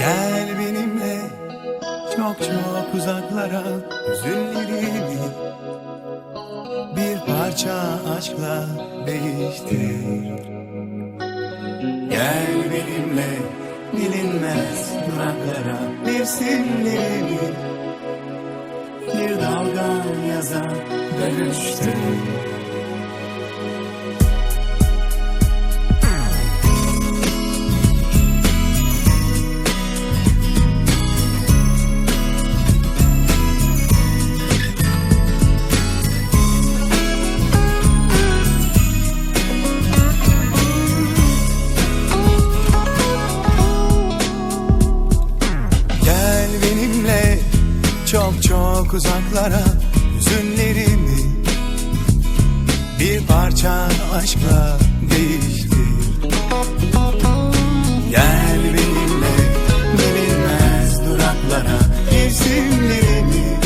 Gel benimle çok çok uzaklara Hüzünlerimi bir parça aşkla değiştir. Gel benimle bilinmez duraklara Mevsimlerimi bir dalga yaza dönüştür çok çok uzaklara Hüzünlerimi. Bir parça aşkla değiştir. Gel benimle bilinmez duraklara Mevsimlerimi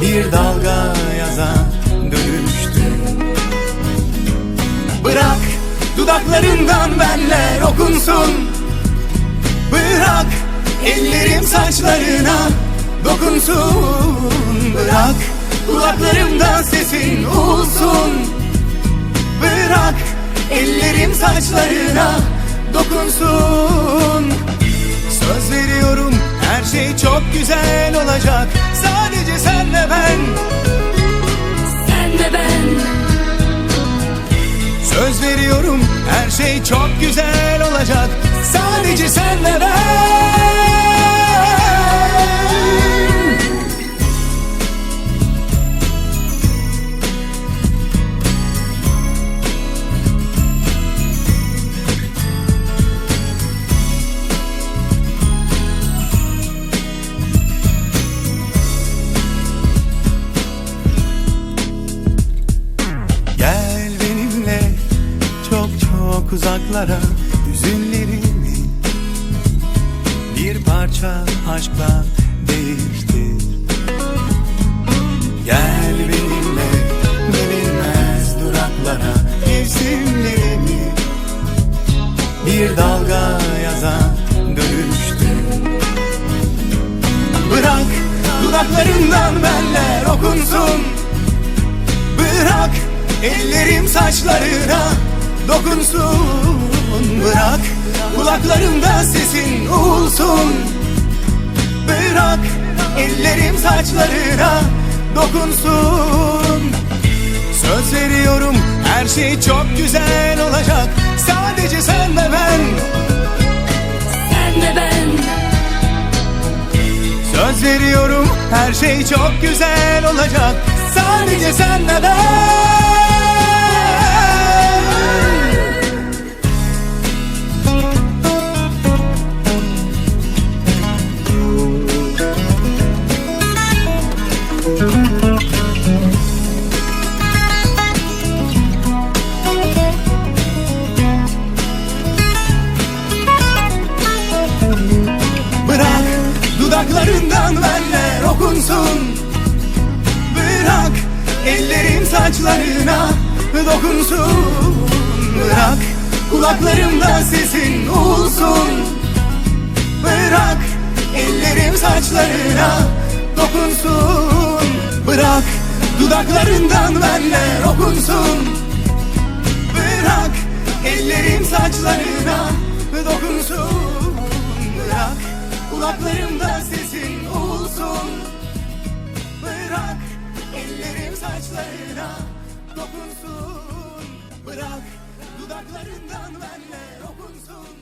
bir dalga yaza dönüştür Bırak dudaklarından benler okunsun. Bırak ellerim saçlarına dokunsun Bırak. Kulaklarımda sesin olsun. Bırak ellerim saçlarına dokunsun. Söz veriyorum her şey çok güzel olacak. Sadece sen ve ben. Sen ve ben. Söz veriyorum her şey çok güzel olacak. Sadece sen ve ben çok uzaklara Hüzünlerimi bir parça aşkla değiştir. Gel benimle bilinmez duraklara Mevsimlerimi bir dalga yaza dönüştür. Bırak dudaklarından benler okunsun. Bırak ellerim saçlarına dokunsun Bırak. Kulaklarımda sesin olsun. Bırak ellerim saçlarına dokunsun. Söz veriyorum her şey çok güzel olacak. Sadece sen ve ben. Sen ve ben. Söz veriyorum her şey çok güzel olacak. Sadece sen ve ben saçlarına dokunsun. Bırak kulaklarımda sesin olsun. Bırak ellerim saçlarına dokunsun. Bırak dudaklarından benler okunsun. Bırak ellerim saçlarına dokunsun. Bırak kulaklarımda sesin olsun Dudaklarından benle okunsun.